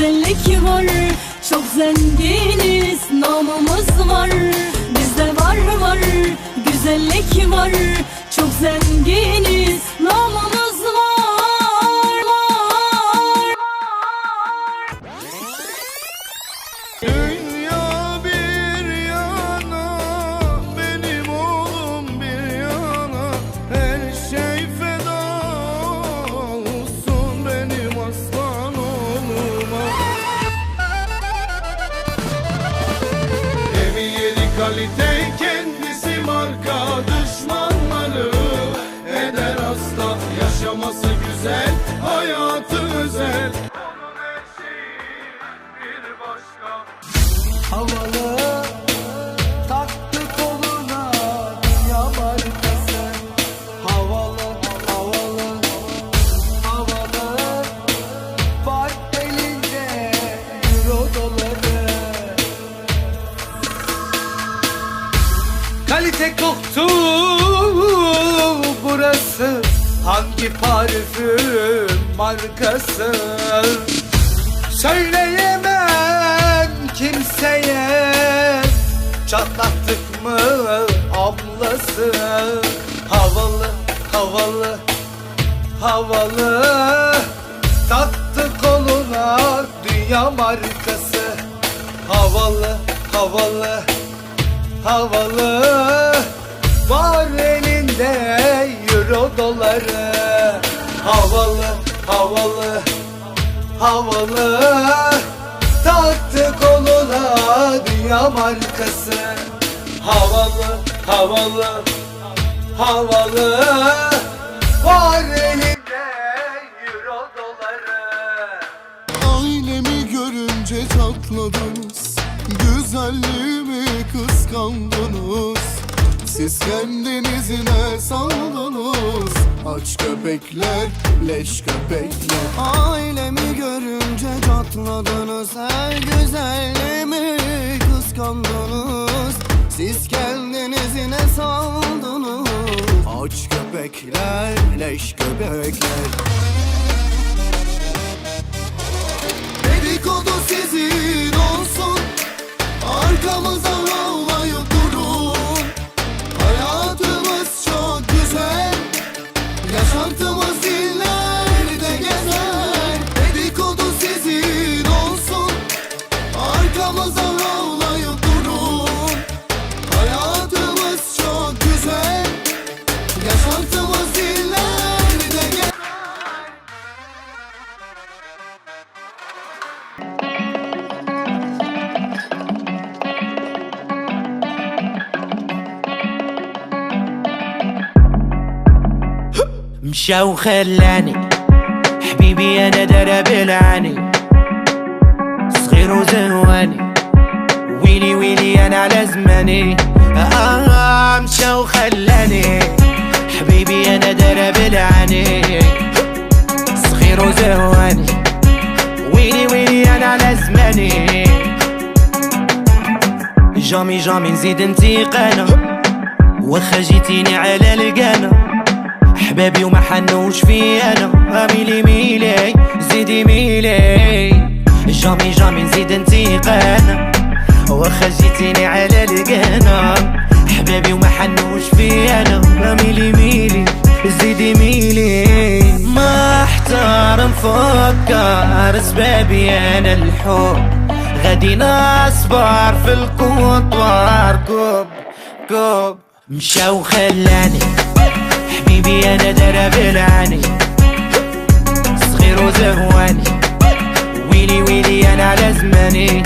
güzellik var Çok zenginiz namımız var. Bizde var var güzellik var. Çok zenginiz namımız Hangi parfüm markası? Söyleyemem kimseye. Çatlattık mı ablası? Havalı havalı havalı. Taktı koluna dünya markası. Havalı havalı havalı. Var elinde euro doları Havalı havalı havalı. Taktı koluna dünya markası Havalı havalı havalı. Var elinde euro doları. Ailemi görünce çatladınız Güzelliğimi kıskandınız Siz kendinizine saldınız Aç köpekler, leş köpekler. Ailemi görünce çatladınız. Her güzelliğimi kıskandınız. Siz kendinizine saldınız Aç köpekler, leş köpekler مشى وخلاني. حبيبي أنا درب العاني صغير وزهواني. ويلي ويلي أنا على زماني. آه مشى وخلاني. حبيبي أنا درب العاني صغير وزهواني. ويلي ويلي أنا على زماني. جامي جامي نزيد انتقانا وخا جيتيني على القانا. حبابي وما حنوش في أنا. ميلي ميلي زيدي ميلي. جامي جامي نزيد انتقانا واخا جيتيني على القانا حبابي وما حنوش في أنا. ميلي ميلي زيدي ميلي. ما احتار نفكر سبابي أنا الحب. غادي نصبر في الكوط واركب كوب. مشى وخلاني حبيبي أنا درب العاني. صغير وزهواني. ويلي ويلي أنا على زماني.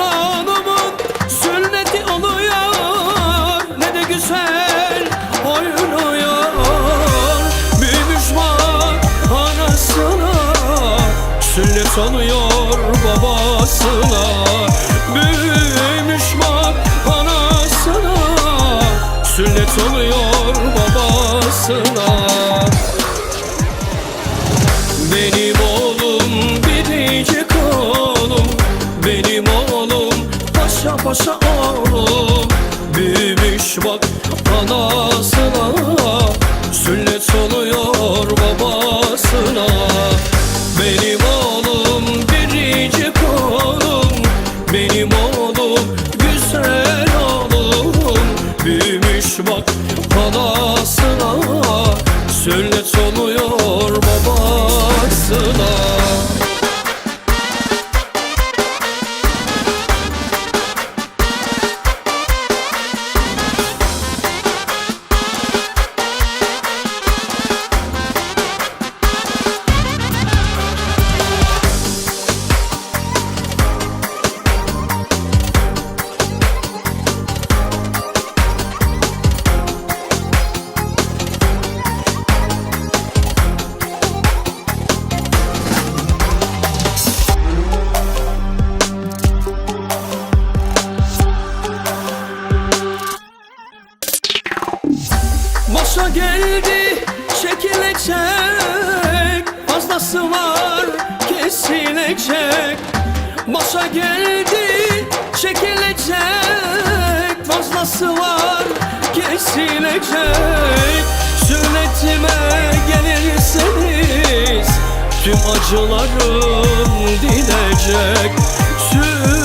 Oğlumun sünneti oluyor. Ne de güzel oynuyor. Büyümüş var anasına Sünnet oluyor baba babasına paşa oğlum Büyümüş bak anasına. Sünnet oluyor babasına. Benim oğlum biricik oğlum. Benim oğlum güzel oğlum. Büyümüş bak anasına. Sünnet oluyor babasına geldi çekilecek. Fazlası var kesilecek. Başa geldi çekilecek. Fazlası var kesilecek. Sünnetime gelirseniz Tüm acılarım dinecek. Sünnetime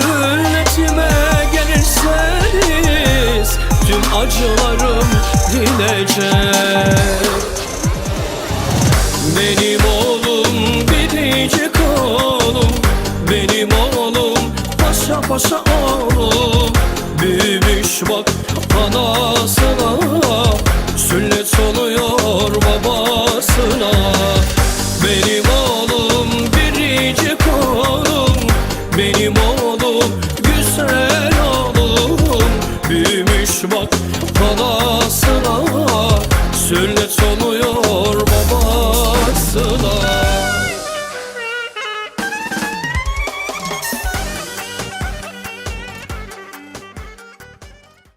paşa oğlum Büyümüş bak anasına. Sünnet oluyor babasına. Benim oğlum biricik oğlum Benim oğlum güzel oğlum. Büyümüş bak anasına. Sünnet oluyor babasına.